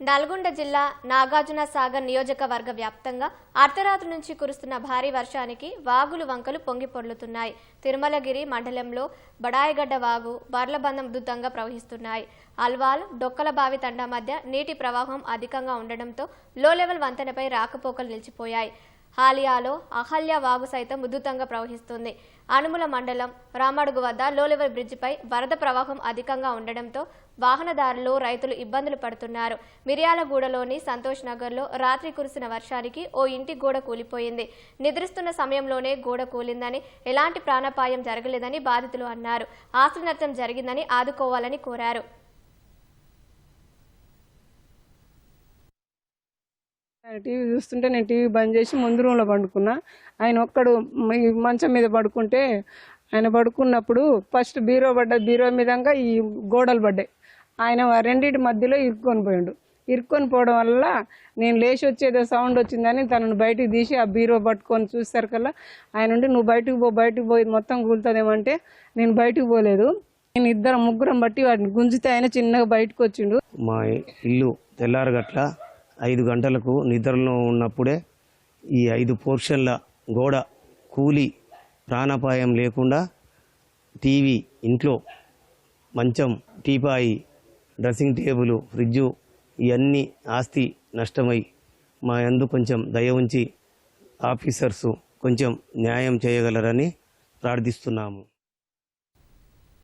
నల్గొండ జిల్లా నాగార్జున సాగర్ నియోజకవర్గ వ్యాప్తంగా అర్ధరాత్రి నుంచి కురుస్తున్న భారీ వర్షానికి వాగులు వంకలు పొంగి పొర్లుతున్నాయి. తిరుమలగిరి మండలంలో బడాయిగడ్డ వాగు బర్లబంధం ఉధృతంగా ప్రవహిస్తున్నాయి. అల్వాల్ డొక్కలబావి తండా మధ్య నీటి ప్రవాహం అధికంగా ఉండడంతో లో లెవెల్ వంతెనపై రాకపోకలు నిలిచిపోయాయి. హాలియాలో అహల్య వాగు సైతం ఉధృతంగా ప్రవహిస్తుంది. అనుముల మండలం రామడుగు వద్ద లోలెవల్ బ్రిడ్జిపై వరద ప్రవాహం అధికంగా ఉండడంతో వాహనదారులు రైతులు ఇబ్బందులు పడుతున్నారు. మిర్యాలగూడలోని సంతోష్ నగర్లో రాత్రి కురిసిన వర్షానికి ఓ ఇంటి గోడ కూలిపోయింది. నిద్రిస్తున్న సమయంలోనే గోడ కూలిందని ఎలాంటి ప్రాణాపాయం జరగలేదని బాధితులు అన్నారు. ఆస్తి నష్టం జరిగిందని ఆదుకోవాలని కోరారు. టీవీ చూస్తుంటే నేను టీవీ బంద్ చేసి ముందు రూమ్లో పండుకున్నా. ఆయన ఒక్కడు ఈ మంచం మీద పడుకుంటే ఆయన పడుకున్నప్పుడు ఫస్ట్ బీరో పడ్డ బీరో మీదంగా ఈ గోడలు పడ్డాయి. ఆయన ఆ రెండింటి మధ్యలో ఇరుక్కొని పోయిండు. ఇరుక్కొని పోవడం వల్ల నేను లేచి వచ్చేదో సౌండ్ వచ్చిందని తనను బయటికి తీసి ఆ బీరో పట్టుకొని చూసేసరికల్లా ఆయన ఉండి నువ్వు బయటకు పో బయటకు పోయి మొత్తం కూలుతుందేమంటే నేను బయటకు పోలేదు. నేను ఇద్దరం ముగ్గురం బట్టి వాటిని గుంజితే ఆయన చిన్నగా బయటకు వచ్చిండు. మా ఇల్లు తెల్లారగట్ల ఐదు గంటలకు నిద్రలో ఉన్నప్పుడే ఈ ఐదు పోర్షన్ల గోడ కూలి ప్రాణాపాయం లేకుండా టీవీ ఇంట్లో మంచం టీపాయి డ్రెస్సింగ్ టేబుల్ ఫ్రిడ్జు ఇవన్నీ ఆస్తి నష్టమై మా యందు కొంచెం దయ ఉంచి ఆఫీసర్సు కొంచెం న్యాయం చేయగలరని ప్రార్థిస్తున్నాము.